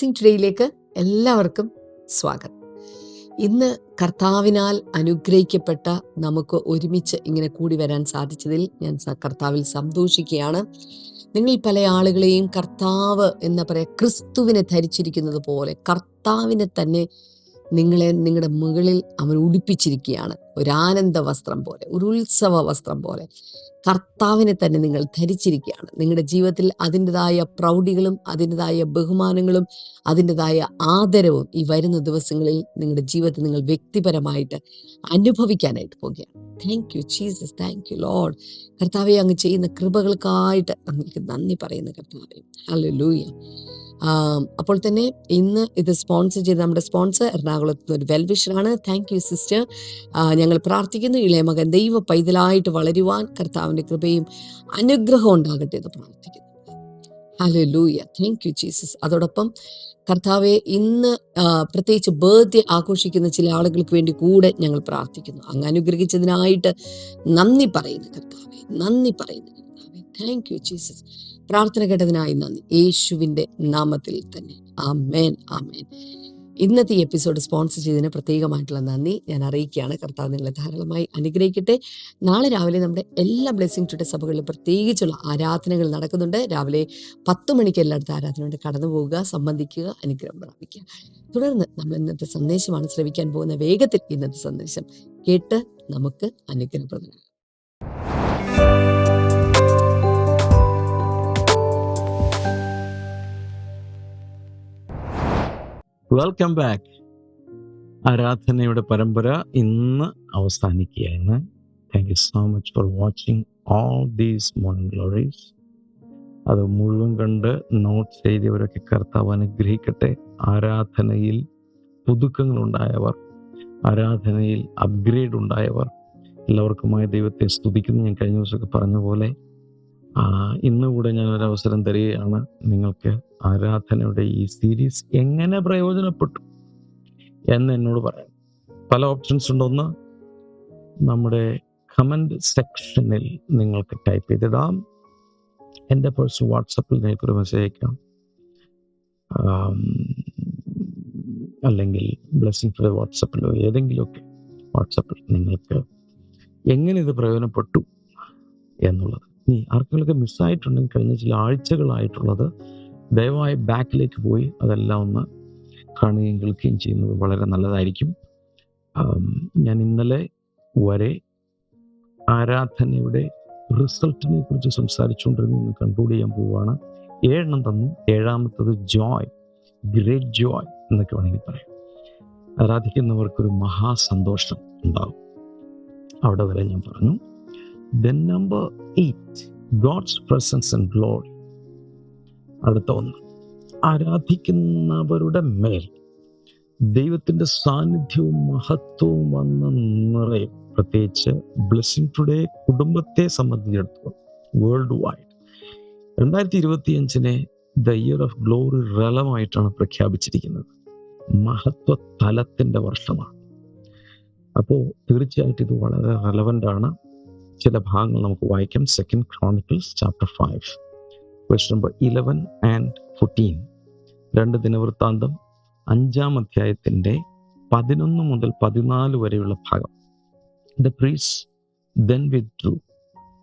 Blessing ടുഡേയിലേക്ക് എല്ലാവർക്കും സ്വാഗതം. ഇന്ന് കർത്താവിനാൽ അനുഗ്രഹിക്കപ്പെട്ട നമുക്ക് ഒരുമിച്ച് ഇങ്ങനെ കൂടി വരാൻ സാധിച്ചതിൽ ഞാൻ കർത്താവിൽ സന്തോഷിക്കുകയാണ്. നിങ്ങൾ പല ആളുകളെയും കർത്താവ് എന്ന പറയുക ക്രിസ്തുവിനെ ധരിച്ചിരിക്കുന്നത് പോലെ കർത്താവിനെ തന്നെ നിങ്ങളെ നിങ്ങളുടെ മുകളിൽ അവൻ ഉടുപ്പിച്ചിരിക്കുകയാണ്. ഒരു ആനന്ദ വസ്ത്രം പോലെ ഒരു ഉത്സവ വസ്ത്രം പോലെ കർത്താവിനെ തന്നെ നിങ്ങൾ ധരിച്ചിരിക്കുകയാണ്. നിങ്ങളുടെ ജീവിതത്തിൽ അതിന്റെതായ പ്രൗഢികളും അതിന്റെതായ ബഹുമാനങ്ങളും അതിന്റെതായ ആദരവും ഈ വരുന്ന ദിവസങ്ങളിൽ നിങ്ങളുടെ ജീവിതത്തിൽ നിങ്ങൾ വ്യക്തിപരമായിട്ട് അനുഭവിക്കാനായിട്ട് പോകുകയാണ് thank you Jesus thank you Lord കർത്താവെ അങ്ങ് ചെയ്യുന്ന കൃപകൾക്കായിട്ട് അങ്ങേക്ക് നന്ദി പറയുന്ന കർത്താവെ. ഹലോ ലൂയ അപ്പോൾ തന്നെ ഇന്ന് ഇത് സ്പോൺസർ ചെയ്ത് നമ്മുടെ സ്പോൺസർ എറണാകുളത്ത് ഒരു വെൽവിഷറാണ് താങ്ക് യു സിസ്റ്റർ ഞങ്ങൾ പ്രാർത്ഥിക്കുന്നു ഇളയ മകൻ ദൈവ പൈതലായിട്ട് വളരുവാൻ കർത്താവിന്റെ കൃപയും അനുഗ്രഹവും ഉണ്ടാകട്ടെ എന്ന് പ്രാർത്ഥിക്കുന്നു. ഹലോ ലൂയ താങ്ക് യു ജീസസ് അതോടൊപ്പം കർത്താവെ ഇന്ന് പ്രത്യേകിച്ച് ബർത്ത്ഡേ ആഘോഷിക്കുന്ന ചില ആളുകൾക്ക് വേണ്ടി കൂടെ ഞങ്ങൾ പ്രാർത്ഥിക്കുന്നു. അങ്ങ് അനുഗ്രഹിച്ചതിനായിട്ട് നന്ദി പറയുന്നു കർത്താവെ. നന്ദി പറയുന്നു കർത്താവെ. താങ്ക് യു ജീസസ് പ്രാർത്ഥന കേട്ടതിനായി നന്ദി. യേശുവിന്റെ നാമത്തിൽ തന്നെ. ആമേൻ ആമേൻ. ഇന്നത്തെ ഈ എപ്പിസോഡ് സ്പോൺസർ ചെയ്തതിന് പ്രത്യേകമായിട്ടുള്ള നന്ദി. ഞാൻ അറിയിക്കുകയാണ്. കർത്താവ് നിങ്ങളെ ധാരാളമായി അനുഗ്രഹിക്കട്ടെ. നാളെ രാവിലെ നമ്മുടെ എല്ലാ ബ്ലെസ്സിങ് ടുഡേ സഭകളിലും പ്രത്യേകിച്ചുള്ള ആരാധനകൾ നടക്കുന്നുണ്ട്. രാവിലെ പത്ത് മണിക്ക് എല്ലായിടത്തും ആരാധനയുണ്ട്. കടന്നു പോവുക സംബന്ധിക്കുക അനുഗ്രഹം പ്രാപിക്കുക. തുടർന്ന് നമ്മൾ ഇന്നത്തെ സന്ദേശമാണ് ശ്രവിക്കാൻ പോകുന്ന വേഗത്തിൽ ഇന്നത്തെ സന്ദേശം കേട്ട് നമുക്ക് അനുഗ്രഹപ്രദനാകാം. വെൽക്കം ബാക്ക് ആരാധനയുടെ പരമ്പര ഇന്ന് അവസാനിക്കുകയാണ്. Thank you so much for watching all these morning glories അത് മുഴുവൻ കണ്ട് നോട്ട് ചെയ്തവരൊക്കെ കർത്താവ് അനുഗ്രഹിക്കട്ടെ. ആരാധനയിൽ പുതുക്കങ്ങൾ ഉണ്ടായവർ ആരാധനയിൽ അപ്ഗ്രേഡ് ഉണ്ടായവർ എല്ലാവർക്കുമായി ദൈവത്തെ സ്തുതിക്കുന്നു. ഞാൻ കഴിഞ്ഞ ദിവസമൊക്കെ പറഞ്ഞ പോലെ ഇന്ന് കൂടെ ഞാൻ ഒരു അവസരം തരികയാണ്. നിങ്ങൾക്ക് ആരാധനയുടെ ഈ സീരീസ് എങ്ങനെ പ്രയോജനപ്പെട്ടു എന്ന് എന്നോട് പറയാം പല ഓപ്ഷൻസ് ഉണ്ട് ഒന്ന് നമ്മുടെ കമന്റ് സെക്ഷനിൽ നിങ്ങൾക്ക് ടൈപ്പ് ചെയ്തിടാം. എന്റെ പേഴ്സണൽ വാട്സപ്പിൽ നിങ്ങൾക്കൊരു മെസ്സേജ് അയക്കാം. അല്ലെങ്കിൽ ബ്ലെസ്സിംഗ് ഫോർ വാട്സപ്പിലോ ഏതെങ്കിലുമൊക്കെ വാട്സപ്പിൽ നിങ്ങൾക്ക് എങ്ങനെ ഇത് പ്രയോജനപ്പെട്ടു എന്നുള്ളത്. ഇനി ആർക്കെങ്കിലൊക്കെ മിസ്സായിട്ടുണ്ടെങ്കിൽ കഴിഞ്ഞ ചില ആഴ്ചകളായിട്ടുള്ളത് ദയവായി ബാക്കിലേക്ക് പോയി അതെല്ലാം ഒന്ന് കാണുകയും കേൾക്കുകയും ചെയ്യുന്നത് വളരെ നല്ലതായിരിക്കും. ഞാൻ ഇന്നലെ വരെ ആരാധനയുടെ റിസൾട്ടിനെ കുറിച്ച് സംസാരിച്ചുകൊണ്ടിരുന്നു. ഇന്ന് കൺക്ലൂഡ് ചെയ്യാൻ പോവുകയാണ്. ഏഴെണ്ണം തന്നു. ഏഴാമത്തത് ജോയ് ഗ്രേറ്റ് ജോയ് എന്നൊക്കെ വേണമെങ്കിൽ പറയാം. ആരാധിക്കുന്നവർക്കൊരു മഹാസന്തോഷം ഉണ്ടാവും അവിടെ വരെ ഞാൻ പറഞ്ഞു. Then number eight God's presence and glory അടുത്ത ഒന്ന് ആരാധിക്കുന്നവരുടെ മേൽ ദൈവത്തിന്റെ സാന്നിധ്യവും മഹത്വവും വന്ന് നിറയും പ്രത്യേകിച്ച് ബ്ലെസ്സിങ് ടുഡേ കുടുംബത്തെ സംബന്ധിച്ചിടത്തോളം വേൾഡ് വൈഡ് രണ്ടായിരത്തി ഇരുപത്തി അഞ്ചിനെ ദ ഇയർ ഓഫ് ഗ്ലോറി റലമായിട്ടാണ് പ്രഖ്യാപിച്ചിരിക്കുന്നത്. മഹത്വ തലത്തിന്റെ വർഷമാണ്. അപ്പോൾ തീർച്ചയായിട്ടും ഇത് വളരെ റെലവന്റ് ആണ്. ചില ഭാഗങ്ങൾ നമുക്ക് വായിക്കാം. Second Chronicles chapter five quest number eleven and fourteen രണ്ട് ദിനവൃത്താന്തം അഞ്ചാം അധ്യായത്തിന്റെ പതിനൊന്ന് മുതൽ പതിനാല് വരെയുള്ള ഭാഗം. The priests then withdrew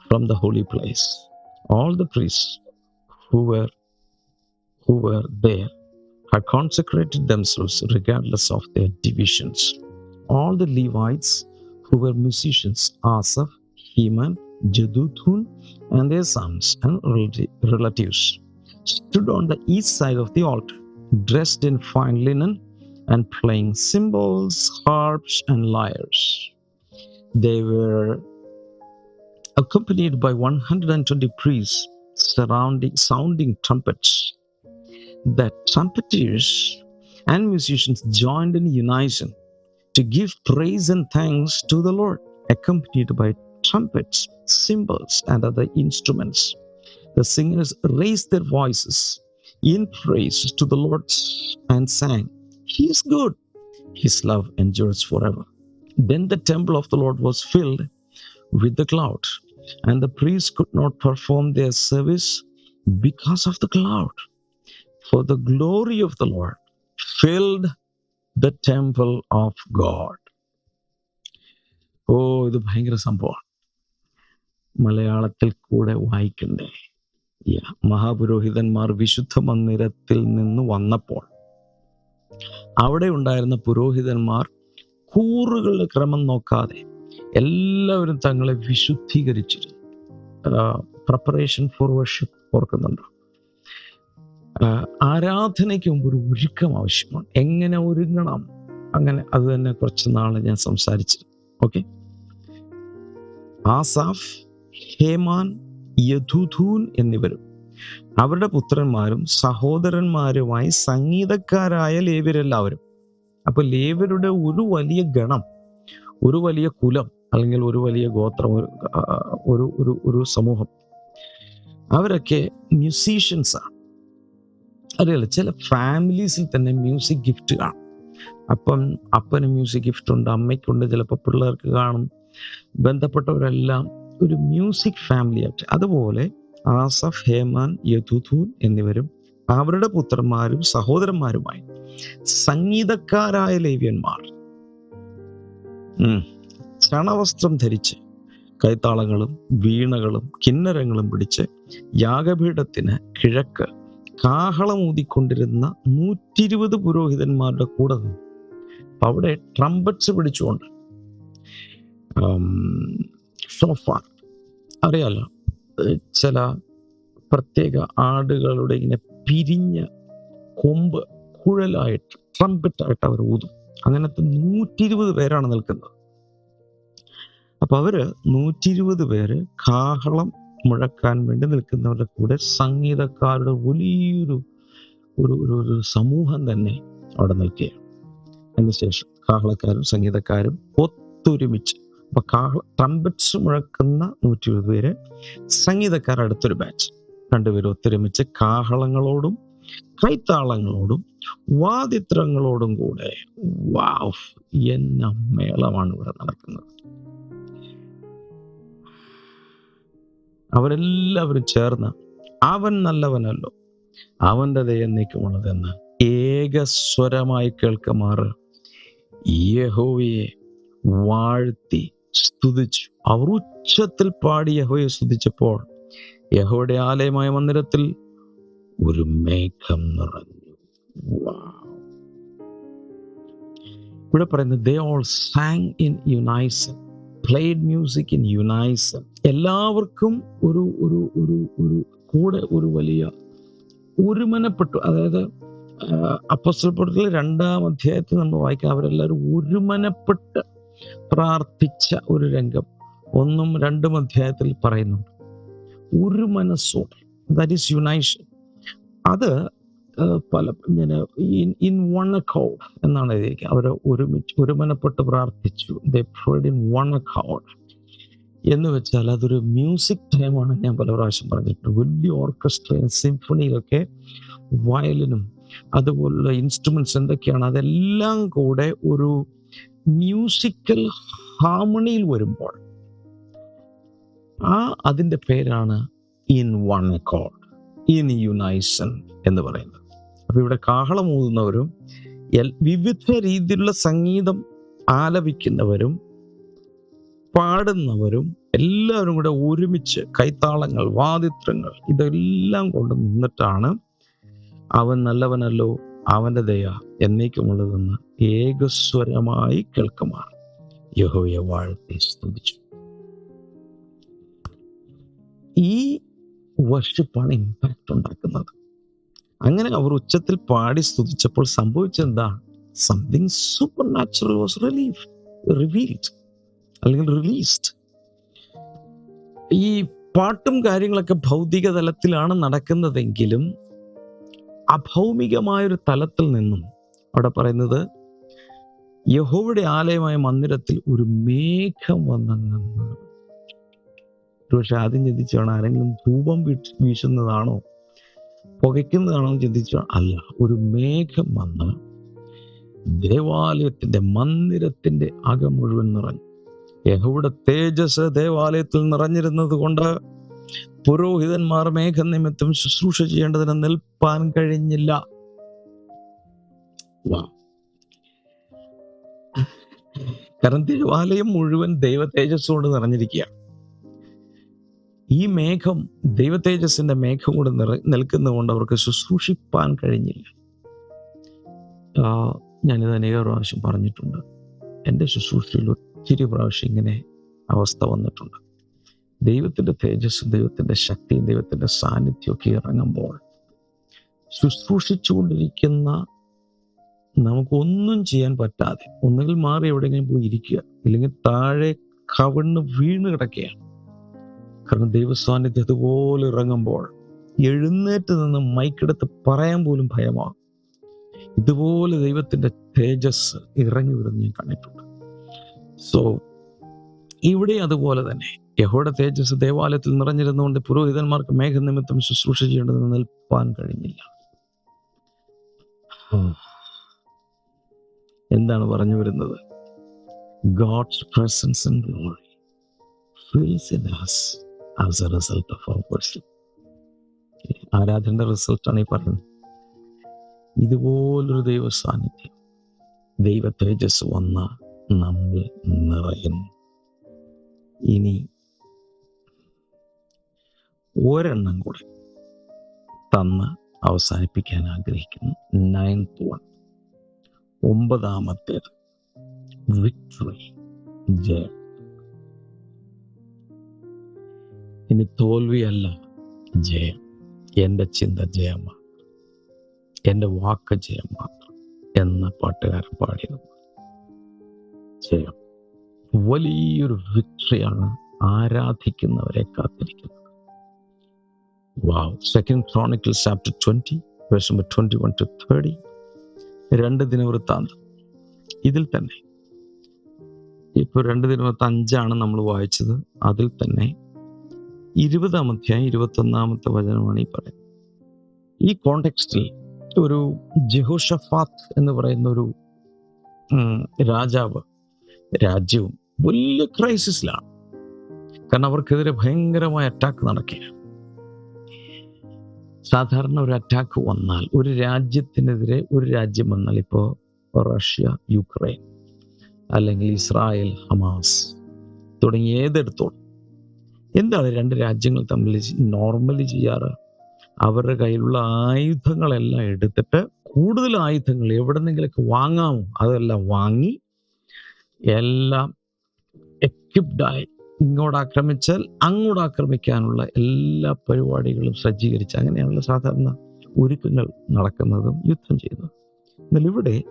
from the holy place all the priests who were who were there had consecrated themselves regardless of their divisions. All the Levites who were musicians, Heman, Jeduthun and their sons and relatives stood on the east side of the altar, dressed in fine linen and playing cymbals, harps, and lyres. They were accompanied by 120 priests surrounding sounding trumpets. The trumpeters and musicians joined in unison to give praise and thanks to the Lord, accompanied by trumpets, cymbals, and other instruments. The singers raised their voices in praise to the Lord and sang, He is good, His love endures forever. Then the temple of the Lord was filled with the cloud, and the priests could not perform their service because of the cloud. For the glory of the Lord filled the temple of God. ഓ ഇത് ഭയങ്കര സംഭവമാണ് മലയാളത്തിൽ കൂടെ വായിക്കണ്ടേ. മഹാപുരോഹിതന്മാർ വിശുദ്ധ മന്ദിരത്തിൽ നിന്ന് വന്നപ്പോൾ അവിടെ ഉണ്ടായിരുന്ന പുരോഹിതന്മാർ കൂറുകളുടെ ക്രമം നോക്കാതെ എല്ലാവരും തങ്ങളെ വിശുദ്ധീകരിച്ചിരുന്നു. പ്രിപ്പറേഷൻ ഫോർ വർഷിപ്പ് ഓർക്കുന്നുണ്ടോ? ആരാധനയ്ക്ക് മുമ്പ് ഒരു ഒരുക്കം ആവശ്യമാണ്. എങ്ങനെ ഒരുങ്ങണം? അങ്ങനെ അത് തന്നെ കുറച്ച് നാളെ ഞാൻ സംസാരിച്ചിരുന്നു. ഓക്കെ ആസാഫ് ഹേമാൻ യഥുധൂൻ എന്നിവരും. അവരുടെ പുത്രന്മാരും സഹോദരന്മാരുമായി സംഗീതക്കാരായ ലേവരെല്ലാവരും അപ്പൊ ലേവരുടെ ഒരു വലിയ ഗണം ഒരു വലിയ കുലം അല്ലെങ്കിൽ ഒരു വലിയ ഗോത്രം ഒരു ഒരു ഒരു ഒരു സമൂഹം. അവരൊക്കെ മ്യൂസീഷ്യൻസ് ആണ്. അറിയാലോ ചില ഫാമിലീസിൽ തന്നെ മ്യൂസിക് ഗിഫ്റ്റ് കാണും. അപ്പം അപ്പന് മ്യൂസിക് ഗിഫ്റ്റ് ഉണ്ട് അമ്മയ്ക്കുണ്ട് ചിലപ്പോൾ പിള്ളേർക്ക് കാണും. ബന്ധപ്പെട്ടവരെല്ലാം ഒരു മ്യൂസിക് ഫാമിലി ആയിട്ട്. അതുപോലെ ആസഫ് ഹേമാൻ യദുഥൂൻ എന്നിവരും അവരുടെ പുത്രന്മാരും സഹോദരന്മാരുമായി സംഗീതക്കാരായ ലേവ്യന്മാർ. ക്ഷണവസ്ത്രം ധരിച്ച് കൈത്താളങ്ങളും വീണകളും കിന്നരങ്ങളും പിടിച്ച് യാഗപീഠത്തിന് കിഴക്ക് കാഹളം കാഹളമൂതിക്കൊണ്ടിരുന്ന നൂറ്റിരുപത് പുരോഹിതന്മാരുടെ കൂടെ നിന്നു അവിടെ ട്രംപറ്റ്സ് പിടിച്ചുകൊണ്ട് ഷോഫാർ അറിയാലോ ചില പ്രത്യേക ആടുകളുടെ ഇങ്ങനെ പിരിഞ്ഞ കൊമ്പ് കുഴലായിട്ട് ട്രംപറ്റായിട്ട് അവർ ഊതും. അങ്ങനത്തെ നൂറ്റി ഇരുപത് പേരാണ് നിൽക്കുന്നത്. അപ്പൊ അവർ നൂറ്റി ഇരുപത് പേര് കാഹളം മുഴക്കാൻ വേണ്ടി നിൽക്കുന്നവരുടെ കൂടെ സംഗീതക്കാരുടെ വലിയൊരു ഒരു ഒരു സമൂഹം തന്നെ അവിടെ നിൽക്കുകയാണ്. അതിനുശേഷം കാഹളക്കാരും സംഗീതക്കാരും ഒത്തൊരുമിച്ച് അപ്പൊ കാഹള ട്രംപറ്റ്സ് മുഴക്കുന്ന നൂറ്റി ഇരുപത് പേര് സംഗീതക്കാർ അടുത്തൊരു ബാച്ച് രണ്ടുപേരും ഒത്തൊരുമിച്ച് കാഹളങ്ങളോടും കൈത്താളങ്ങളോടും വാദിത്രങ്ങളോടും കൂടെ. വാവ് എന്ന മേളമാണ് ഇവിടെ നടക്കുന്നത്. അവരെല്ലാവരും ചേർന്ന് അവൻ നല്ലവനല്ലോ അവന്റെ ദയന്നേക്കുമുള്ളതെന്ന് നീക്കമുള്ളതെന്ന് ഏകസ്വരമായി കേൾക്കുമാറ് യഹോവയെ വാഴ്ത്തി സ്തുതിച്ചു. അവർ ഉച്ചത്തിൽ പാടി യഹോയെ സ്തുതിച്ചപ്പോൾ യഹോയുടെ ആലയമായ മന്ദിരത്തിൽ ഒരു മേഘം നിറഞ്ഞു. ഇവിടെ പറയുന്നത് they all sang in unison played music in unison എല്ലാവർക്കും ഒരു ഒരു ഒരു ഒരു കൂടെ ഒരു വലിയ ഒരുമനപ്പെട്ടു. അതായത് അപ്പസ്തലപ്പെടുത്തൽ രണ്ടാം അധ്യായത്തിൽ നമ്മൾ വായിക്കാം അവരെല്ലാവരും ഒരുമനപ്പെട്ട് പ്രാർത്ഥിച്ച ഒരു രംഗം. ഒന്നും രണ്ടും അധ്യായത്തിൽ പറയുന്നുണ്ട്. ഒരു മനസ്സോടെ ദാറ്റ് ഈസ് യുണൈഷൻ അത് പല ഇങ്ങനെ ഇൻ വൺ അക്കൗണ്ട് എന്നാണ് എഴുതിയിരിക്കുക അവർ ഒരുമിച്ച് ഒരുമനപ്പെട്ട് പ്രാർത്ഥിച്ചു. ഇൻ വൺ അക്കൗണ്ട് എന്ന് വെച്ചാൽ അതൊരു മ്യൂസിക് ടൈമാണ് ഞാൻ പല പ്രാവശ്യം പറഞ്ഞിട്ടുണ്ട്. വലിയ ഓർക്കസ്ട്രയും സിംഫണിയിലൊക്കെ വയലിനും അതുപോലുള്ള ഇൻസ്ട്രുമെന്റ്സ് എന്തൊക്കെയാണ് അതെല്ലാം കൂടെ ഒരു മ്യൂസിക്കൽ ഹാർമണിയിൽ വരുമ്പോൾ ആ അതിന്റെ പേരാണ് ഇൻ വൺ കോഡ് ഇൻ യുനൈസൺ എന്ന് പറയുന്നത്. അപ്പോൾ ഇവിടെ കാഹളം ഊതുന്നവരും വിവിധ രീതിയിലുള്ള സംഗീതം ആലപിക്കുന്നവരും പാടുന്നവരും എല്ലാവരും കൂടെ ഒരുമിച്ച് കൈത്താളങ്ങൾ വാദിത്രങ്ങൾ ഇതെല്ലാം കൊണ്ട് നിന്നിട്ടാണ് അവൻ നല്ലവനല്ലോ അവന്റെ ദയ എന്നേക്കുമുള്ളതെന്ന് ഏകസ്വരമായി കേൾക്കുമാർ. യഹോയെ വാഴ്ത്തി സ്തുതിച്ചു. ഈ വർഷിപ്പാണ് ഇമ്പാക്റ്റ് ഉണ്ടാക്കുന്നത്. അങ്ങനെ അവർ ഉച്ചത്തിൽ പാടി സ്തുതിച്ചപ്പോൾ സംഭവിച്ചെന്താ? Something supernatural was relief revealed അല്ലെങ്കിൽ റിലീസ്ഡ് ഈ പാട്ടും കാര്യങ്ങളൊക്കെ ഭൗതിക തലത്തിലാണ് നടക്കുന്നതെങ്കിലും അഭൗമികമായൊരു തലത്തിൽ നിന്നും അവിടെ പറയുന്നത് യഹോവയുടെ ആലയമായ മന്ദിരത്തിൽ ഒരു മേഘം വന്നു പക്ഷെ ആദ്യം ചിന്തിച്ചാണ് ആരെങ്കിലും ധൂപം വീശുന്നതാണോ പുകയ്ക്കുന്നതാണോ എന്ന് ചിന്തിച്ചു അല്ല ഒരു മേഘം വന്ന് ദേവാലയത്തിന്റെ മന്ദിരത്തിന്റെ അകം മുഴുവൻ നിറഞ്ഞു യഹോവയുടെ തേജസ് ദേവാലയത്തിൽ നിറഞ്ഞിരുന്നത് കൊണ്ട് പുരോഹിതന്മാർ മേഘനിമിത്തം ശുശ്രൂഷ ചെയ്യേണ്ടതിന് നിൽപ്പാൻ കഴിഞ്ഞില്ല വാ. കാരണം ദേവാലയം മുഴുവൻ ദൈവ തേജസ് കൊണ്ട് നിറഞ്ഞിരിക്കുകയാണ്. ഈ മേഘം ദൈവ തേജസ്സിന്റെ മേഘം കൂടെ നിറ നിൽക്കുന്നതുകൊണ്ട് അവർക്ക് ശുശ്രൂഷിപ്പാൻ കഴിഞ്ഞില്ല. ഞാനിത് അനേക പ്രാവശ്യം പറഞ്ഞിട്ടുണ്ട്. എന്റെ ശുശ്രൂഷയിൽ ഒത്തിരി പ്രാവശ്യം ഇങ്ങനെ അവസ്ഥ വന്നിട്ടുണ്ട്. ദൈവത്തിന്റെ തേജസ് ദൈവത്തിന്റെ ശക്തി ദൈവത്തിന്റെ സാന്നിധ്യമൊക്കെ ഇറങ്ങുമ്പോൾ ശുശ്രൂഷിച്ചുകൊണ്ടിരിക്കുന്ന നമുക്കൊന്നും ചെയ്യാൻ പറ്റാതെ ഒന്നുകിൽ മാറി എവിടെയെങ്കിലും പോയി ഇരിക്കുക ഇല്ലെങ്കിൽ താഴെ കവിണ്ണ് വീണ് കിടക്കുകയാണ്. കാരണം ദൈവസാന്നിധ്യം അതുപോലെ ഇറങ്ങുമ്പോൾ എഴുന്നേറ്റ് നിന്ന് മൈക്കെടുത്ത് പറയാൻ പോലും ഭയമാകും. ഇതുപോലെ ദൈവത്തിന്റെ തേജസ് ഇറങ്ങി വരുന്ന ഞാൻ കണ്ടിട്ടുണ്ട്. സോ ഇവിടെ അതുപോലെ തന്നെ യഹോയുടെ തേജസ് ദേവാലയത്തിൽ നിറഞ്ഞിരുന്നുകൊണ്ട് പുരോഹിതന്മാർക്ക് മേഘനിമിത്തം ശുശ്രൂഷ ചെയ്യേണ്ടതെന്ന് നിൽപ്പാൻ കഴിഞ്ഞില്ല. എന്താണ് പറഞ്ഞു വരുന്നത്? God's presence feels in us as a result of our worship ആരാധനയുടെ റിസൾട്ടാണ് ഈ പറയുന്നത്. ഇതുപോലൊരു ദൈവ സാന്നിധ്യം ദൈവ തേജസ് വന്ന നമ്മൾ നിറയുന്നു. ഇനി ഒരെണ്ണം കൂടെ തന്ന് അവസാനിപ്പിക്കാൻ ആഗ്രഹിക്കുന്നു. Ninth one ഒമ്പതാമത്തേത്. വിക്ടറി ജയം. ഇനി തോൽവിയല്ല ജയം. എന്റെ ചിന്ത ജയമാണ്. എന്റെ വാക്ക് ജയം മാത്രം എന്ന പാട്ടുകാരൻ പാടിയത്. ജയം. വലിയൊരു വിക്ടറിയാണ് ആരാധിക്കുന്നവരെ കാത്തിരിക്കുന്നത്. Wow second chronicle chapter twenty verse number twenty one to thirty രണ്ട് ദിനവൃത്താന്തം. ഇതിൽ തന്നെ. ഇപ്പൊ രണ്ട് ദിനവൃത്ത അഞ്ചാണ് നമ്മൾ വായിച്ചത്. അതിൽ തന്നെ ഇരുപതാം അധ്യായം ഇരുപത്തി ഒന്നാമത്തെ വചനമാണ് ഈ പറയുന്നത്. ഈ കോണ്ടെക്സ്റ്റിൽ ഒരു ജഹുഷഫാത്ത് എന്ന് പറയുന്ന ഒരു രാജാവ് രാജ്യവും വലിയ ക്രൈസിസിലാണ് കാരണം അവർക്കെതിരെ ഭയങ്കരമായ അറ്റാക്ക് നടക്കുകയാണ്. സാധാരണ ഒരു അറ്റാക്ക് വന്നാൽ ഒരു രാജ്യത്തിനെതിരെ ഒരു രാജ്യം വന്നാൽ ഇപ്പോൾ റഷ്യ യുക്രൈൻ അല്ലെങ്കിൽ ഇസ്രായേൽ ഹമാസ് തുടങ്ങി ഏതെടുത്തോളും. എന്താണ് രണ്ട് രാജ്യങ്ങൾ തമ്മിൽ നോർമലി ചെയ്യാറ്? അവരുടെ കയ്യിലുള്ള ആയുധങ്ങളെല്ലാം എടുത്തിട്ട് കൂടുതൽ ആയുധങ്ങൾ എവിടെന്നെങ്കിലൊക്കെ വാങ്ങാമോ? അതെല്ലാം വാങ്ങി എല്ലാം എക്യുപ്ഡായി ഇങ്ങോട്ട് ആക്രമിച്ചാൽ അങ്ങോട്ട് ആക്രമിക്കാനുള്ള എല്ലാ പരിപാടികളും സജ്ജീകരിച്ച് അങ്ങനെയാണല്ലോ സാധാരണ ഒരുക്കങ്ങൾ നടക്കുന്നതും യുദ്ധം ചെയ്യുന്നതും. എന്നാൽ ഇവിടെ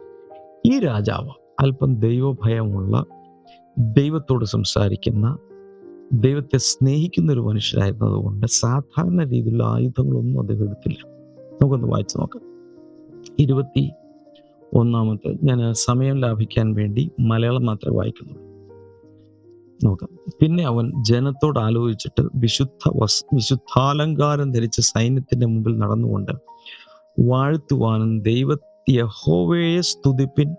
ഈ രാജാവ് അല്പം ദൈവഭയമുള്ള ദൈവത്തോട് സംസാരിക്കുന്ന ദൈവത്തെ സ്നേഹിക്കുന്ന ഒരു മനുഷ്യരായിരുന്നതുകൊണ്ട് സാധാരണ രീതിയിലുള്ള ആയുധങ്ങളൊന്നും അദ്ദേഹം എടുത്തില്ല. നമുക്കൊന്ന് വായിച്ചു നോക്കാം. ഇരുപത്തി ഒന്നാമത്തെ ഞാൻ സമയം ലാഭിക്കാൻ വേണ്ടി മലയാളം മാത്രമേ വായിക്കുന്നുള്ളൂ. നോക്കാം. പിന്നെ അവൻ ജനത്തോട് ആലോചിച്ചിട്ട് വിശുദ്ധ വസ് വിശുദ്ധാലങ്കാരം ധരിച്ച സൈന്യത്തിന്റെ മുമ്പിൽ നടന്നുകൊണ്ട് വാഴ്ത്തുവാനും ദൈവ യഹോവയെ സ്തുതിപ്പിൻ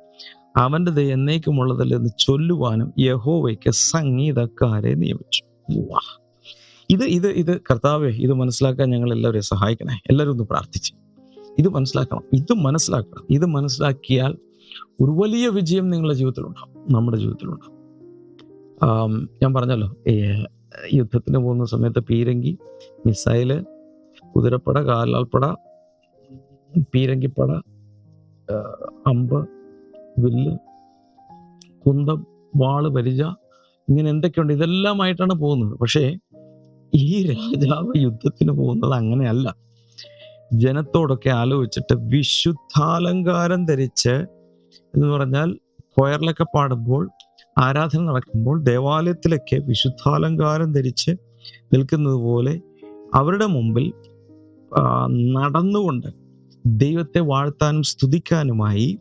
അവന്റെ ദയ എന്നേക്കുമുള്ളതല്ലെന്ന് ചൊല്ലുവാനും യഹോവയ്ക്ക് സംഗീതക്കാരെ നിയമിച്ചു. ഇത് ഇത് ഇത് കർത്താവെ ഇത് മനസ്സിലാക്കാൻ ഞങ്ങൾ എല്ലാവരെയും സഹായിക്കണേ. എല്ലാവരും ഒന്ന് പ്രാർത്ഥിച്ചു. ഇത് മനസ്സിലാക്കണം. ഇത് മനസ്സിലാക്കണം. ഇത് മനസ്സിലാക്കിയാൽ ഒരു വലിയ വിജയം നിങ്ങളുടെ ജീവിതത്തിലുണ്ടാവും. നമ്മുടെ ജീവിതത്തിലുണ്ടാവും. ഞാൻ പറഞ്ഞല്ലോ യുദ്ധത്തിന് പോകുന്ന സമയത്ത് പീരങ്കി മിസൈൽ കുതിരപ്പട കാലാൽപ്പട പീരങ്കിപ്പട അമ്പ് വില്ല് കുന്തം വാൾ പരിച ഇങ്ങനെ എന്തൊക്കെയുണ്ട്? ഇതെല്ലാമായിട്ടാണ് പോകുന്നത്. പക്ഷേ ഈ രാജാവ് യുദ്ധത്തിന് പോകുന്നത് അങ്ങനെയല്ല. ജനത്തോടൊക്കെ ആലോചിച്ചിട്ട് വിശുദ്ധാലങ്കാരം ധരിച്ച് എന്ന് പറഞ്ഞാൽ കൊയറിലൊക്കെ പാടുമ്പോൾ ആരാധന നടക്കുമ്പോൾ ദേവാലയത്തിലൊക്കെ വിശുദ്ധാലങ്കാരം ധരിച്ച് നിൽക്കുന്നത് പോലെ അവരുടെ മുമ്പിൽ നടന്നുകൊണ്ട് ദൈവത്തെ വാഴ്ത്താനും സ്തുതിക്കാനുമായി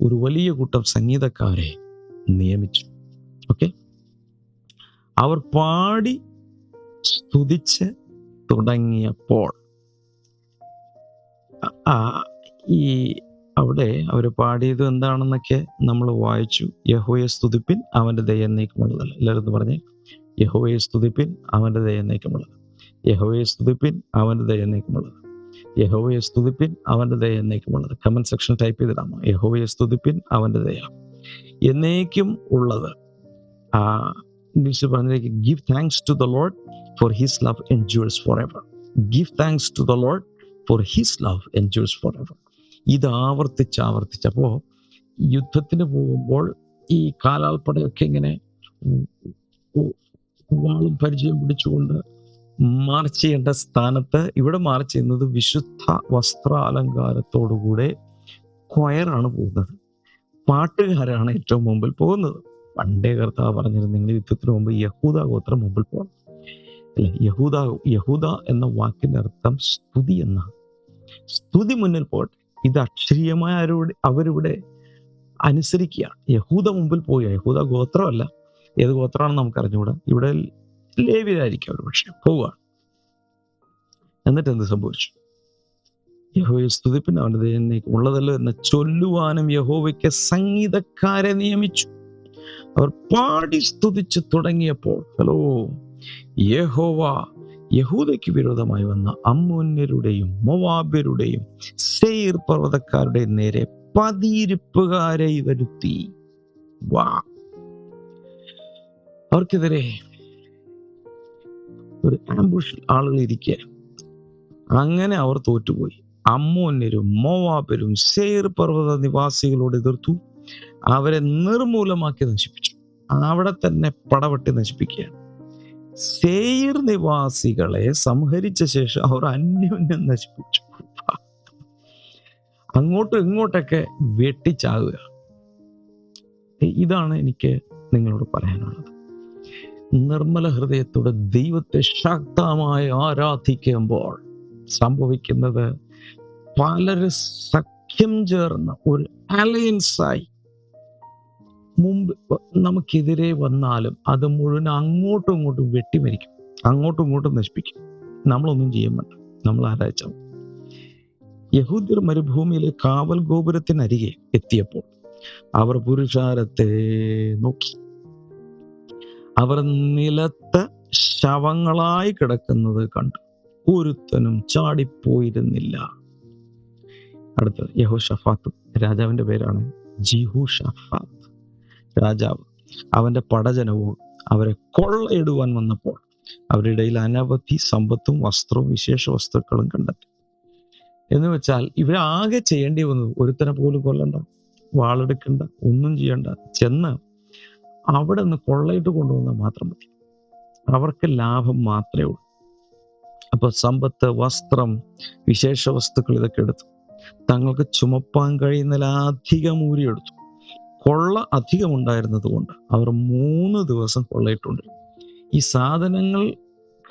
ഒരു വലിയ കൂട്ടം സംഗീതക്കാരെ നിയമിച്ചു. ഓക്കെ? അവർ പാടി സ്തുതിച്ച് തുടങ്ങിയപ്പോൾ ഈ അവിടെ അവർ പാടിയത് എന്താണെന്നൊക്കെ നമ്മൾ വായിച്ചു. യഹോയെ സ്തുതിപ്പിൻ അവന്റെ ദയ എന്നേക്കുമുള്ളതല്ല എല്ലാവരും പറഞ്ഞ്. യഹോയെ സ്തുതിപ്പിൻ അവന്റെ ദയ എന്നേക്കുമുള്ളത് യഹോയെ സ്തുതിപ്പിൻ അവന്റെ ദയ എന്നേക്കുമുള്ളത് യഹോവയെ സ്തുതിപ്പിൻ അവന്റെ ദയ എന്നേക്കുമുള്ളത് കമന്റ് സെക്ഷൻ ടൈപ്പ് ചെയ്തിടാമോ? യഹോവയെ സ്തുതിപ്പിൻ അവന്റെ ദയ. എന്നേക്കും ഉള്ളത്. ആ ഇംഗ്ലീഷിൽ പറഞ്ഞിലേക്ക് give thanks to the Lord for his love endures forever give thanks to the Lord for his love endures forever ഇത് ആവർത്തിച്ച് ആവർത്തിച്ച് അപ്പോൾ യുദ്ധത്തിന് പോകുമ്പോൾ ഈ കാലാൾപ്പടയൊക്കെ ഇങ്ങനെ വാളും പരിചയം പിടിച്ചുകൊണ്ട് മാർച്ച് ചെയ്യേണ്ട സ്ഥാനത്ത് ഇവിടെ മാർച്ച് ചെയ്യുന്നത് വിശുദ്ധ വസ്ത്ര അലങ്കാരത്തോടുകൂടെ കൊയറാണ് പോകുന്നത്. പാട്ടുകാരാണ് ഏറ്റവും മുമ്പിൽ പോകുന്നത്. പണ്ടേ കർത്താവ് പറഞ്ഞിരുന്നു നിങ്ങൾ യുദ്ധത്തിന് മുമ്പ് യഹൂദ ഗോത്രം മുമ്പിൽ പോകണം അല്ലെ? യഹൂദ യഹൂദ എന്ന വാക്കിന്റെ അർത്ഥം സ്തുതി എന്നാണ്. സ്തുതി മുന്നിൽ പോട്ടെ. ഇത് അക്ഷരീയമായ അവരുടെ അവരിവിടെ അനുസരിക്കുക യഹൂദ മുമ്പിൽ പോയി. യഹൂദ ഗോത്രമല്ല. ഏത് ഗോത്രമാണെന്ന് നമുക്ക് അറിഞ്ഞുകൂടാ ഇവിടെ ലേവ്യരായിരിക്കും അവർ പക്ഷെ പോവുകയാണ്. എന്നിട്ട് എന്ത് സംഭവിച്ചു? യഹോയെ സ്തുതിപ്പിന് അവന്റെ ദൈവനേക്ക് ഉള്ളതല്ലോ എന്ന ചൊല്ലുവാനും യഹോവയ്ക്ക് സംഗീതക്കാരെ നിയമിച്ചു. അവർ പാടി സ്തുതിച്ചു തുടങ്ങിയപ്പോൾ ഹലോ യഹോവ യഹൂദയ്ക്ക് വിരോധമായി വന്ന അമ്മൂന്യരുടെയും മൊവാബ്യരുടെയും സെയ്ർ പർവതക്കാരുടെയും നേരെ പതിയിരിപ്പുകാരെ വരുത്തി വാ. അവർക്കെതിരെ ഒരു ആംബുഷ് ആളുകൾ ഇരിക്കെ അങ്ങനെ അവർ തോറ്റുപോയി. അമ്മോന്യരും മോവാബരും സെയ്ർ പർവത നിവാസികളോട് എതിർത്തു. അവരെ നിർമൂലമാക്കി നശിപ്പിച്ചു. അവിടെ തന്നെ പടവെട്ടി നശിപ്പിക്കുകയാണ്. സെയ്ർ നിവാസികളെ സംഹരിച്ച ശേഷം അവർ അന്യോന്യം നശിപ്പിച്ചു. അങ്ങോട്ടും ഇങ്ങോട്ടൊക്കെ വെട്ടിച്ചാകുക. ഇതാണ് എനിക്ക് നിങ്ങളോട് പറയാനുള്ളത്. നിർമ്മല ഹൃദയത്തോടെ ദൈവത്തെ ശക്തമായി ആരാധിക്കുമ്പോൾ സംഭവിക്കുന്നത് പലരും സഖ്യം ചേർന്ന ഒരു അലയൻസായി മുമ്പ് നമുക്കെതിരെ വന്നാലും അത് മുഴുവൻ അങ്ങോട്ടും ഇങ്ങോട്ടും വെട്ടിമരിക്കും. അങ്ങോട്ടും ഇങ്ങോട്ടും നശിപ്പിക്കും. നമ്മളൊന്നും ചെയ്യാൻ വേണ്ട. നമ്മൾ ആരാച്ച യഹൂദ്യർ മരുഭൂമിയിലെ കാവൽ ഗോപുരത്തിനരികെ എത്തിയപ്പോൾ അവർ പുരുഷാരത്തെ നോക്കി. അവർ നിലത്ത് ശവങ്ങളായി കിടക്കുന്നത് കണ്ടു. ഒരുത്തനും ചാടിപ്പോയിരുന്നില്ല. അടുത്തത് യഹോ ഷഫാത്ത് രാജാവിന്റെ പേരാണ് ജിഹു ഷഫാത്ത് രാജാവ് അവന്റെ പടജനവും അവരെ കൊള്ളയിടുവാൻ വന്നപ്പോൾ അവരുടെ ഇടയിൽ അനവധി സമ്പത്തും വസ്ത്രവും വിശേഷ വസ്തുക്കളും കണ്ടെത്തി. എന്ന് വെച്ചാൽ ഇവരാകെ ചെയ്യേണ്ടി വന്നത് ഒരുത്തനെ പോലും കൊല്ലണ്ട വാളെടുക്കണ്ട ഒന്നും ചെയ്യണ്ട ചെന്ന് അവിടെ നിന്ന് കൊള്ളയിട്ട് കൊണ്ടുവന്നാൽ മാത്രം മതി. അവർക്ക് ലാഭം മാത്രമേ ഉള്ളൂ. അപ്പൊ സമ്പത്ത് വസ്ത്രം വിശേഷ വസ്തുക്കൾ ഇതൊക്കെ എടുത്തു. തങ്ങൾക്ക് ചുമപ്പാൻ കഴിയുന്നതിലധികം ഊരിയെടുത്തു. കൊള്ള അധികം ഉണ്ടായിരുന്നത് കൊണ്ട് അവർ മൂന്ന് ദിവസം കൊള്ളയിട്ടുണ്ട് ഈ സാധനങ്ങൾ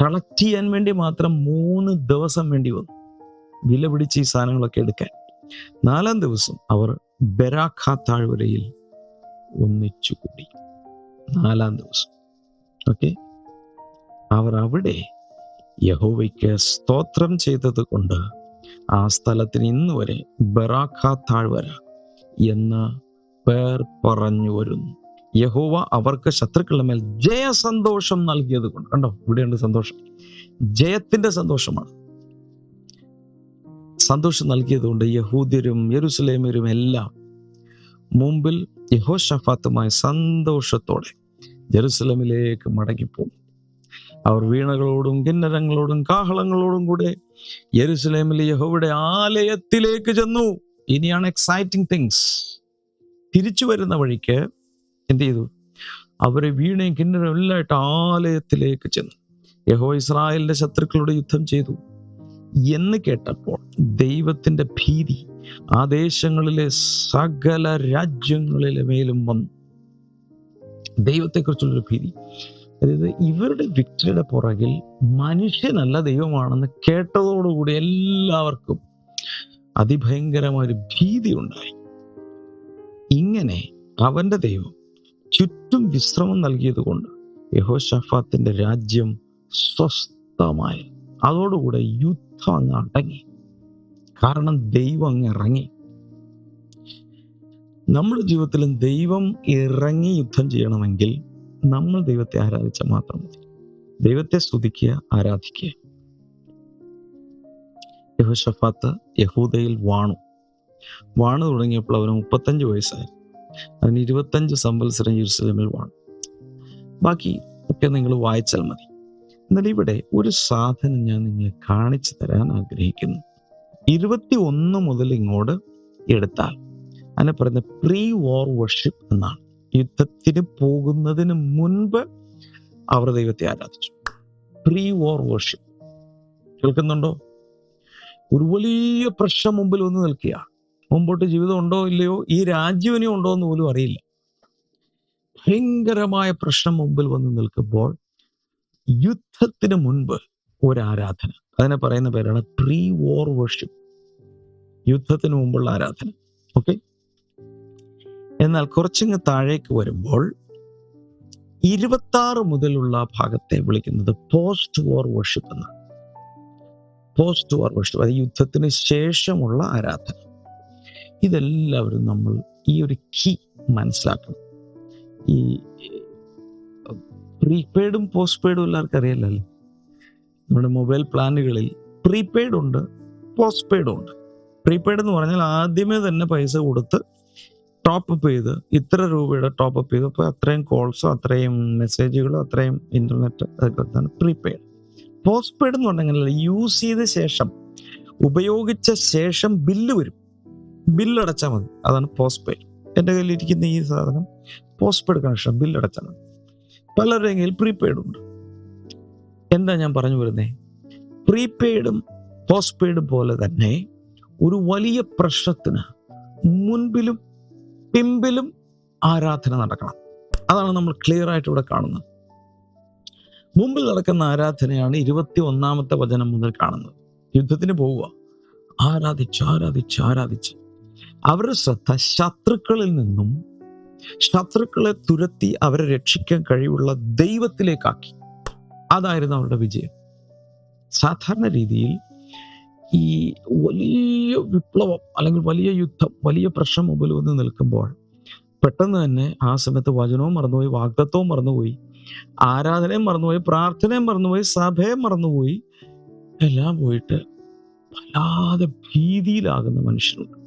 കളക്ട് ചെയ്യാൻ വേണ്ടി മാത്രം മൂന്ന് ദിവസം വേണ്ടി വന്നു. വില പിടിച്ച് ഈ സാധനങ്ങളൊക്കെ എടുക്കാൻ. നാലാം ദിവസം അവർ ബെരാഖ താഴ്വരയിൽ ഒന്നിച്ചു കൂടി. നാലാം ദിവസം. ഓക്കെ അവർ അവിടെ യഹോവയ്ക്ക് സ്തോത്രം ചെയ്തത് കൊണ്ട് ആ സ്ഥലത്തിന് ഇന്ന് വരെ ബറാഖ താഴ്വര എന്ന് പേർ പറഞ്ഞു വരുന്നു. യഹോവ അവർക്ക് ശത്രുക്കളുടെ മേൽ ജയസന്തോഷം നൽകിയത് കൊണ്ട്. കണ്ടോ? ഇവിടെയുണ്ട് സന്തോഷം. ജയത്തിന്റെ സന്തോഷമാണ്. സന്തോഷം നൽകിയത് കൊണ്ട് യഹൂദ്യരും യെരുസലേമരും എല്ലാം മുമ്പിൽ യഹോഷഫാത്തുമായി സന്തോഷത്തോടെ ജെറുസലമിലേക്ക് മടങ്ങിപ്പോകും അവർ വീണകളോടും കിന്നരങ്ങളോടും കാഹളങ്ങളോടും കൂടെ യെരുസലേമിലെ യഹോയുടെ ആലയത്തിലേക്ക് ചെന്നു. ഇനിയാണ് എക്സൈറ്റിംഗ് തിങ്സ് തിരിച്ചു വരുന്ന വഴിക്ക് എന്ത് ചെയ്തു? അവരെ വീണയും കിന്നരും എല്ലായിട്ട് ആലയത്തിലേക്ക് ചെന്നു. യഹോ ഇസ്രായേലിന്റെ ശത്രുക്കളോട് യുദ്ധം ചെയ്തു. എന്ന് കേട്ടപ്പോൾ ദൈവത്തിന്റെ ഭീതി ആ ദേശങ്ങളിലെ സകല രാജ്യങ്ങളിലെ മേലും വന്നു. ദൈവത്തെക്കുറിച്ചുള്ളൊരു ഭീതി. അതായത് ഇവരുടെ വിക്ടറിയുടെ പുറകിൽ മനുഷ്യനല്ല ദൈവമാണെന്ന് കേട്ടതോടുകൂടി എല്ലാവർക്കും അതിഭയങ്കരമായൊരു ഭീതി ഉണ്ടായി. ഇങ്ങനെ അവന്റെ ദൈവം ചുറ്റും വിശ്രമം നൽകിയത് കൊണ്ട് യഹോഷഫാത്തിന്റെ രാജ്യം സ്വസ്ഥമായി. അതോടുകൂടെ യുദ്ധം അങ്ങ് അടങ്ങി. കാരണം ദൈവം അങ്ങ് ഇറങ്ങി. നമ്മുടെ ജീവിതത്തിലും ദൈവം ഇറങ്ങി യുദ്ധം ചെയ്യണമെങ്കിൽ നമ്മൾ ദൈവത്തെ ആരാധിച്ച മാത്രം മതി. ദൈവത്തെ സ്തുതിക്കുക ആരാധിക്കുക. യഹോഷഫാത്ത് യഹൂദയിൽ വാണു. വാണു തുടങ്ങിയപ്പോൾ അവന് മുപ്പത്തഞ്ച് വയസ്സായി. അതിന് ഇരുപത്തഞ്ച് സംവത്സരം യെരൂശലേമിൽ വാണു. ബാക്കി ഒക്കെ നിങ്ങൾ വായിച്ചാൽ മതി. എന്നാൽ ഇവിടെ ഒരു സാധനം ഞാൻ നിങ്ങളെ കാണിച്ചു തരാൻ ആഗ്രഹിക്കുന്നു. ഇരുപത്തി ഒന്ന് മുതൽ ഇങ്ങോട്ട് എടുത്താൽ അതിനെ പറയുന്ന പ്രീ വാർ വർഷിപ്പ് എന്നാണ്. യുദ്ധത്തിന് പോകുന്നതിന് മുൻപ് അവർ ദൈവത്തെ ആരാധിച്ചു. പ്രീ വാർ വർഷിപ്പ് കേൾക്കുന്നുണ്ടോ? ഒരു വലിയ പ്രശ്നം മുമ്പിൽ വന്ന് നിൽക്കുക മുമ്പോട്ട് ജീവിതം ഉണ്ടോ ഇല്ലയോ? ഈ രാജ്യവിനെ ഉണ്ടോ എന്ന് പോലും അറിയില്ല. ഭയങ്കരമായ പ്രശ്നം മുമ്പിൽ വന്ന് നിൽക്കുമ്പോൾ യുദ്ധത്തിന് മുൻപ് ഒരു ആരാധന അതിനെ പറയുന്ന പേരാണ് പ്രീ വോർ വർഷിപ്പ് യുദ്ധത്തിന് മുമ്പുള്ള ആരാധന. ഓക്കെ എന്നാൽ കുറച്ചിങ്ങ് താഴേക്ക് വരുമ്പോൾ ഇരുപത്തി മുതലുള്ള ഭാഗത്തെ വിളിക്കുന്നത് പോസ്റ്റ് വോർ വർഷിപ്പ് എന്നാണ്. പോസ്റ്റ് വോർ വർഷിപ്പ് അത് യുദ്ധത്തിന് ശേഷമുള്ള ആരാധന. ഇതെല്ലാവരും നമ്മൾ ഈ ഒരു കീ മനസ്സിലാക്കണം. ഈ പ്രീപെയ്ഡും പോസ്റ്റ് പെയ്ഡും എല്ലാവർക്കും അറിയാലല്ലേ നമ്മുടെ മൊബൈൽ പ്ലാനുകളിൽ പ്രീപെയ്ഡ് ഉണ്ട് പോസ്റ്റ് പെയ്ഡും ഉണ്ട്. പ്രീപെയ്ഡ് എന്ന് പറഞ്ഞാൽ ആദ്യമേ തന്നെ പൈസ കൊടുത്ത് ടോപ്പ് അപ്പ് ചെയ്ത് ഇത്ര രൂപയുടെ ടോപ്പ് അപ്പ് ചെയ്ത് അപ്പോൾ അത്രയും കോൾസോ അത്രയും മെസ്സേജുകളോ അത്രയും ഇന്റർനെറ്റ് അതൊക്കെ തന്നെ പ്രീപെയ്ഡ് പോസ്റ്റ് പെയ്ഡ് എന്ന് പറഞ്ഞാൽ യൂസ് ചെയ്ത ശേഷം ഉപയോഗിച്ച ശേഷം ബില്ല് വരും. ബില്ല് അടച്ചാൽ മതി. അതാണ് പോസ്റ്റ് പെയ്ഡ് എന്റെ കയ്യിൽ ഇരിക്കുന്ന ഈ സാധനം പോസ്റ്റ് പെയ്ഡ് കണക്ഷൻ ബില്ലടച്ചാൽ മതി. പലരുടെയും കയ്യിൽ പ്രീപെയ്ഡ് ഉണ്ട്. എന്താ ഞാൻ പറഞ്ഞു വരുന്നേ? പ്രീപെയ്ഡും പോസ്റ്റ് പെയ്ഡും പോലെ തന്നെ ഒരു വലിയ പ്രശ്നത്തിന് മുൻപിലും പിമ്പിലും ആരാധന നടക്കണം. അതാണ് നമ്മൾ ക്ലിയർ ആയിട്ട് ഇവിടെ കാണുന്നത്. മുമ്പിൽ നടക്കുന്ന ആരാധനയാണ് ഇരുപത്തി ഒന്നാമത്തെ വചനം മുതൽ കാണുന്നത്. യുദ്ധത്തിന് പോവുക. ആരാധിച്ച് ആരാധിച്ച് ആരാധിച്ച്. അവരുടെ ശ്രദ്ധ ശത്രുക്കളിൽ നിന്നും ശത്രുക്കളെ തുരത്തി അവരെ രക്ഷിക്കാൻ കഴിവുള്ള ദൈവത്തിലേക്കാക്കി. അതായിരുന്നു അവരുടെ വിജയം. സാധാരണ രീതിയിൽ ഈ വലിയ വിപ്ലവം അല്ലെങ്കിൽ വലിയ യുദ്ധം വലിയ പ്രശ്നം മുമ്പിൽ വന്ന് നിൽക്കുമ്പോൾ പെട്ടെന്ന് തന്നെ ആ സമയത്ത് വചനവും മറന്നുപോയി വാഗ്ദത്വവും മറന്നുപോയി ആരാധനയും മറന്നുപോയി പ്രാർത്ഥനയും മറന്നുപോയി സഭയും മറന്നുപോയി എല്ലാം പോയിട്ട് വല്ലാതെ ഭീതിയിലാകുന്ന മനുഷ്യരുണ്ട്.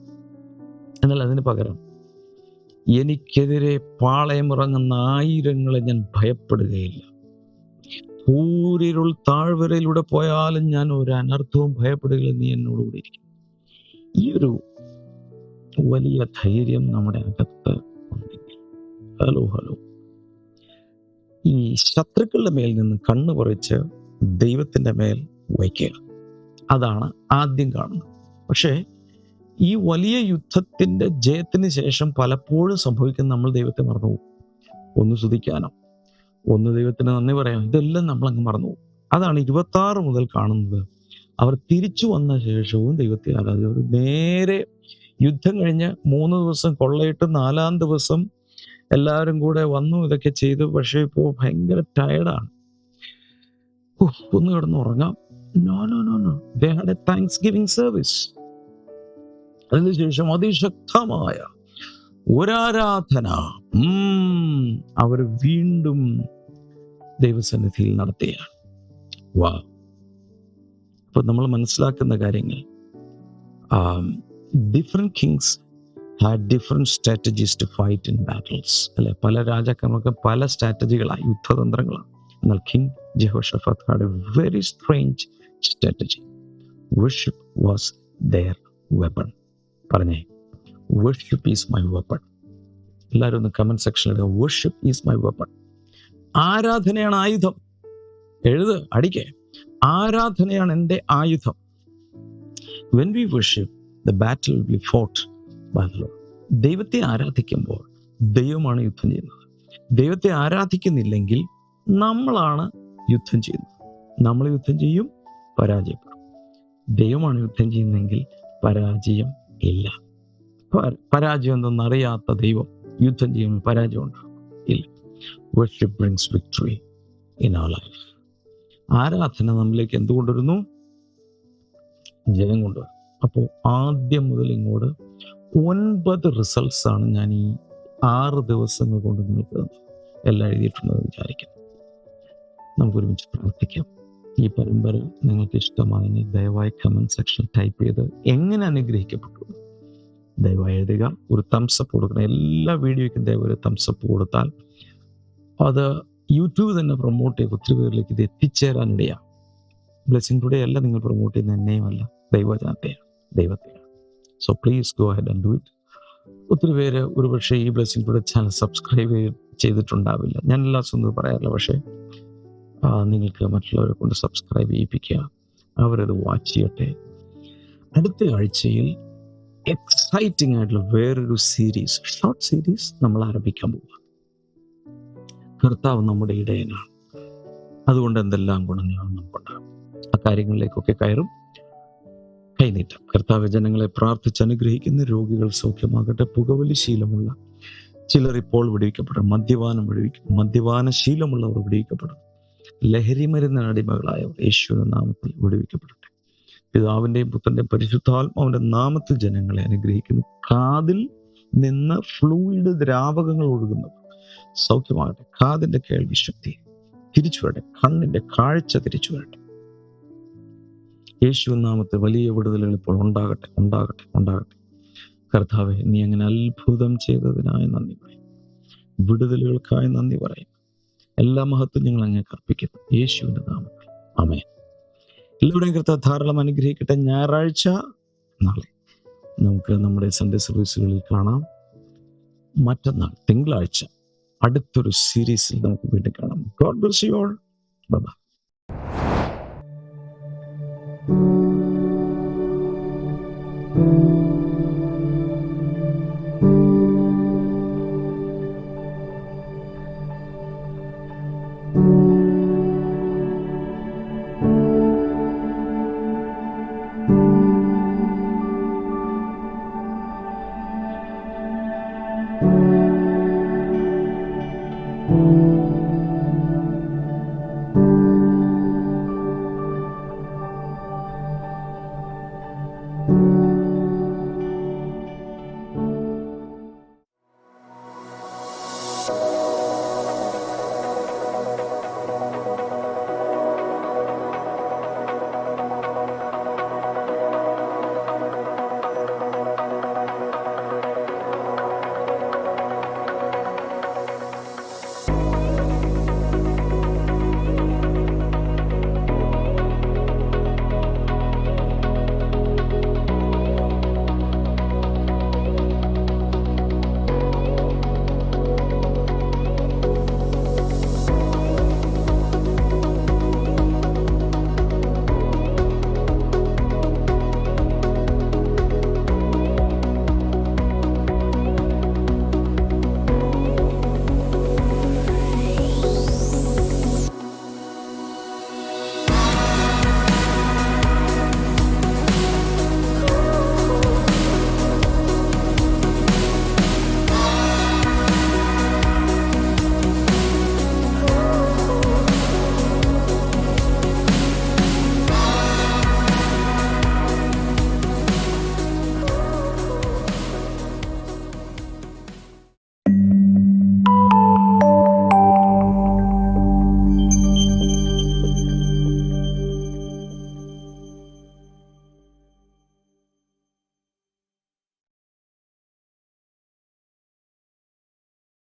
എന്നാൽ അതിന് പകരം എനിക്കെതിരെ പാളയമിറങ്ങുന്ന ആയിരങ്ങളെ ഞാൻ ഭയപ്പെടുകയില്ല. കൂരിരുൾ താഴ്വരയിലൂടെ പോയാലും ഞാൻ ഒരു അനർത്ഥവും ഭയപ്പെടുകയില്ല. നീ എന്നോടുകൂടി ഇരിക്കും. ഈ ഒരു വലിയ ധൈര്യം നമ്മുടെ അകത്ത് ഉണ്ടെങ്കിൽ. Hello hello. ഈ ശത്രുക്കളുടെ മേൽ നിന്ന് കണ്ണു പറിച്ച് ദൈവത്തിന്റെ മേൽ വയ്ക്കുക. അതാണ് ആദ്യം കാണുന്നത്. പക്ഷേ ഈ വലിയ യുദ്ധത്തിന്റെ ജയത്തിന് ശേഷം പലപ്പോഴും സംഭവിക്കുന്ന നമ്മൾ ദൈവത്തെ മറന്നുപോകും. ഒന്ന് ശ്രദ്ധിക്കാനോ ഒന്ന് ദൈവത്തിന് നന്ദി പറയാം ഇതെല്ലാം നമ്മൾ അങ്ങ് മറന്നുപോകും. അതാണ് ഇരുപത്തി ആറ് മുതൽ കാണുന്നത്. അവർ തിരിച്ചു വന്ന ശേഷവും ദൈവത്തെ ആരാധിച്ചു നേരെ യുദ്ധം കഴിഞ്ഞ് മൂന്ന് ദിവസം കൊള്ളയിട്ട് നാലാം ദിവസം എല്ലാവരും കൂടെ വന്നു ഇതൊക്കെ ചെയ്തു. പക്ഷേ ഇപ്പോൾ ഭയങ്കര ടയർഡാണ് ഒന്ന് കിടന്ന് ഉറങ്ങാം no no no no they had a thanksgiving service അതിനുശേഷം അതിശക്തമായ ഒരാരാധന അവർ വീണ്ടും ദൈവസന്നിധിയിൽ നടത്തുകയാണ് വാ. അപ്പൊ നമ്മൾ മനസ്സിലാക്കുന്ന കാര്യങ്ങൾ. Different kings had different strategies to fight in battles അല്ലെ? പല രാജാക്കന്മാർക്ക് പല സ്ട്രാറ്റജികളാണ് യുദ്ധതന്ത്രങ്ങളാണ്. എന്നാൽ king Jehoshaphat had a very strange strategy worship was their weapon പറഞ്ഞേ വർഷിപ്പ് ഈസ് മൈ വെപ്പൺ എല്ലാവരും ഒന്ന് കമന്റ് സെക്ഷനിൽ വർഷിപ്പ് ഈസ് മൈ വെപ്പൺ ആരാധനയാണ് ആയുധം? എഴുത് അടിക്കേ. ആരാധനയാണ് എന്റെ ആയുധം? When we worship the battle we fought by ദൈവത്തെ ആരാധിക്കുമ്പോൾ ദൈവമാണ് യുദ്ധം ചെയ്യുന്നത്. ദൈവത്തെ ആരാധിക്കുന്നില്ലെങ്കിൽ നമ്മളാണ് യുദ്ധം ചെയ്യുന്നത്. നമ്മൾ യുദ്ധം ചെയ്യും പരാജയപ്പെടും. ദൈവമാണ് യുദ്ധം ചെയ്യുന്നതെങ്കിൽ പരാജയം ഇല്ല. പരാജയം എന്തെന്ന് അറിയാത്ത ദൈവം യുദ്ധം ചെയ്യുമ്പോൾ പരാജയം ഉണ്ടാകും ഇല്ല. Brings victory in our life ആരാധന നമ്മിലേക്ക് എന്തുകൊണ്ടുവരുന്നു ജയം കൊണ്ടുവരും അപ്പോൾ ആദ്യം മുതൽ ഇങ്ങോട്ട് ഒൻപത് റിസൾട്ട്സ് ആണ് ഞാൻ ഈ ആറ് ദിവസങ്ങൾ കൊണ്ട് നിങ്ങൾക്ക് എല്ലാം എഴുതിയിട്ടുണ്ടെന്ന് വിചാരിക്കുന്നു. നമുക്ക് ഒരുമിച്ച് പ്രാർത്ഥിക്കാം. ഈ പരമ്പര നിങ്ങൾക്ക് ഇഷ്ടമായി ദയവായി കമന്റ് സെക്ഷൻ ടൈപ്പ് ചെയ്ത് എങ്ങനെ അനുഗ്രഹിക്കപ്പെട്ടു. ദയവായി എഴുതുക ഒരു തംസപ്പ് കൊടുക്കണം. എല്ലാ വീഡിയോയ്ക്കും ദയവായി ഒരു തംസപ്പ് കൊടുത്താൽ അത് യൂട്യൂബ് തന്നെ പ്രൊമോട്ട് ചെയ്ത് ഒത്തിരി പേരിലേക്ക് ഇത് എത്തിച്ചേരാനിടയാണ് ബ്ലെസ്സിംഗ് ടുഡേ അല്ല നിങ്ങൾ പ്രൊമോട്ട് ചെയ്യുന്ന എന്നെയും അല്ല. ദൈവജനത്തെയാണ് ദൈവത്തെയാണ്. So please go head and do it ഒത്തിരി പേര് ഒരുപക്ഷെ ഈ ബ്ലെസ്സിംഗ് ടുഡേ ചാനൽ സബ്സ്ക്രൈബ് ചെയ്തിട്ടുണ്ടാവില്ല. ഞാൻ എല്ലാ സ്വന്തം പറയാറില്ല പക്ഷേ നിങ്ങൾക്ക് മറ്റുള്ളവരെ കൊണ്ട് സബ്സ്ക്രൈബ് ചെയ്യിപ്പിക്കുക. അവരത് വാച്ച് ചെയ്യട്ടെ. അടുത്ത ആഴ്ചയിൽ എക്സൈറ്റിംഗ് ആയിട്ടുള്ള വേറൊരു സീരീസ് ഷോർട്ട് സീരീസ് നമ്മൾ ആരംഭിക്കാൻ പോവുക കർത്താവ് നമ്മുടെ ഇടയനാണ്. അതുകൊണ്ട് എന്തെല്ലാം ഗുണങ്ങളാണ് നമുക്കുണ്ടാകും ആ കാര്യങ്ങളിലേക്കൊക്കെ കയറും. കൈനീട്ടം. കർത്താവ് ജനങ്ങളെ പ്രാർത്ഥിച്ച് അനുഗ്രഹിക്കുന്ന രോഗികൾ സൗഖ്യമാകട്ടെ. പുകവലി ശീലമുള്ള ചിലർ ഇപ്പോൾ വിടുവിക്കപ്പെടും. മദ്യപാനം വിടുവിക്കും. മദ്യപാന ശീലമുള്ളവർ വിടുവിക്കപ്പെടും. ലഹരി മരുന്നിന് അടിമകളായവർ യേശുവിന്റെ നാമത്തിൽ വിടുവിക്കപ്പെടട്ടെ. പിതാവിന്റെയും പുത്രന്റെയും പരിശുദ്ധാത്മാവിന്റെ നാമത്തിൽ ജനങ്ങളെ അനുഗ്രഹിക്കുന്നു. കാതിൽ നിന്ന് ഫ്ലൂയിഡ് ദ്രാവകങ്ങൾ ഒഴുകുന്നവർ സൗഖ്യമാകട്ടെ. കാതിന്റെ കേൾവി ശക്തി തിരിച്ചു വരട്ടെ. കണ്ണിന്റെ കാഴ്ച തിരിച്ചു വരട്ടെ. യേശു നാമത്തെ വലിയ വിടുതലുകൾ ഇപ്പോൾ ഉണ്ടാകട്ടെ ഉണ്ടാകട്ടെ ഉണ്ടാകട്ടെ. കർത്താവെ നീ അങ്ങനെ അത്ഭുതം ചെയ്തതിനായി നന്ദി പറയും. വിടുതലുകൾക്കായി നന്ദി പറയും. എല്ലാ മഹത്വം ഞങ്ങൾ അങ്ങേ അർപ്പിക്കുന്നു. യേശുവിന്റെ നാമത്തിൽ. അമേ എല്ലാവരുടെയും കൃത്യ ധാരാളം അനുഗ്രഹിക്കട്ടെ. ഞായറാഴ്ച നാളെ നമുക്ക് നമ്മുടെ സൺഡേ സർവീസുകളിൽ കാണാം. മറ്റന്നാൾ തിങ്കളാഴ്ച അടുത്തൊരു സീരീസിൽ നമുക്ക് വീണ്ടും കാണാം. God bless you all bye